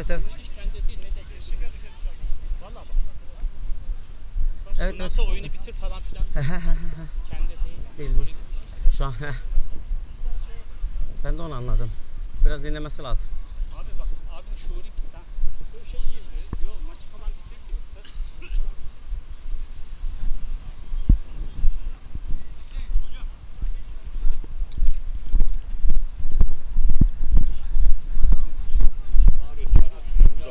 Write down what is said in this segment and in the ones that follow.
Evet evet. Evet, evet. sonra oyunu bitir falan filan. kendi değil. Değil. Şu an. Ben de onu anladım. Biraz dinlemesi lazım. Abi bak abinin ha. Böyle şey iyi mi? Yok maçı falan bitir diyor.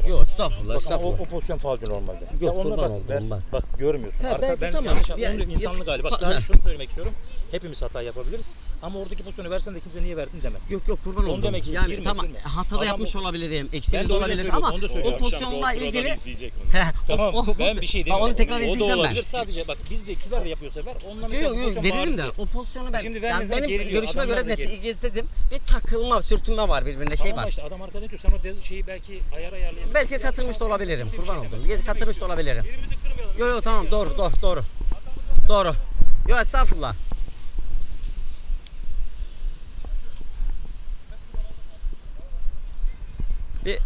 Yok estağfurullah Bak ama o, estağfurullah. o pozisyon fauldü normalde. Yok, Sen onunla kurban bak, oldum ben. Bak görmüyorsun. He, Arka, belki ben tamam. yanlış Ya, anlıyorum. İnsanlık hali. Bak ha, sadece ha. şunu söylemek istiyorum. Hepimiz hata yapabiliriz. Ama oradaki pozisyonu versen de kimse niye verdin demez. Yok yok kurban Onu oldum. demek ki yani girme, tamam girme. hata da Adam yapmış o- olabilirim. Eksiğimiz de öyle olabilir söylüyorum, ama onu da o pozisyonla ilgili izleyecek onu. He, Tamam o, o, ben bir şey demiyorum. Onu tekrar o da izleyeceğim ben. olabilir sadece bak bizdekiler de yapıyorsa ver. Onunla mesela Yok yok pozisyon veririm de bariz o pozisyonu ben Şimdi yani vermesen benim geriliyor, görüşime göre da net izledim. Bir takılma, sürtünme var birbirinde şey Tamam var. işte adam arkadan diyor sen o de- şeyi belki ayar ayarlayabilirsin. Belki katılmış da olabilirim. Kurban oldum. demez. Katılmış da olabilirim. Birbirimizi kırmayalım. Yok yok tamam doğru doğru doğru. Doğru. Yok estağfurullah. Bir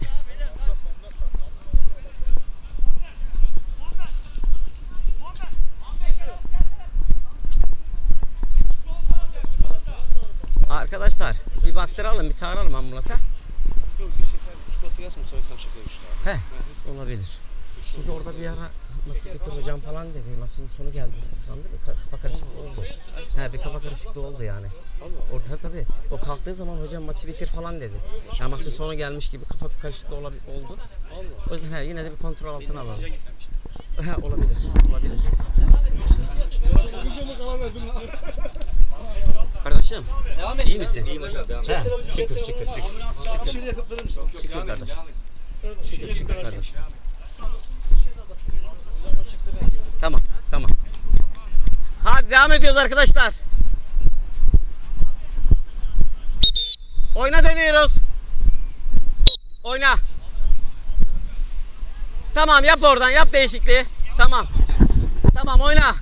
Arkadaşlar bir baktıralım bir çağıralım ambulansa. Yok bir şeker, çikolata yazma soğuktan şeker düştü abi. He olabilir. Çünkü orada bir ara maçı bitireceğim falan dedi. Maçın sonu geldi sandı. Kafa oldu. He bir kafa karışıklığı oldu yani. Orada tabii o kalktığı zaman hocam maçı bitir falan dedi. Ya maçın sonu gelmiş gibi kafa karışıklığı olabi- oldu. O yüzden he, yine de bir kontrol altına alalım. He, olabilir. Olabilir. Kardeşim. Devam İyi misin? İyiyim hocam. Devam He, şükür şükür şükür. Şükür kardeş. Şükür şükür kardeş. Tamam tamam. Hadi devam ediyoruz arkadaşlar. Oyna dönüyoruz. Oyna. Tamam yap oradan yap değişikliği. Tamam. Tamam oyna.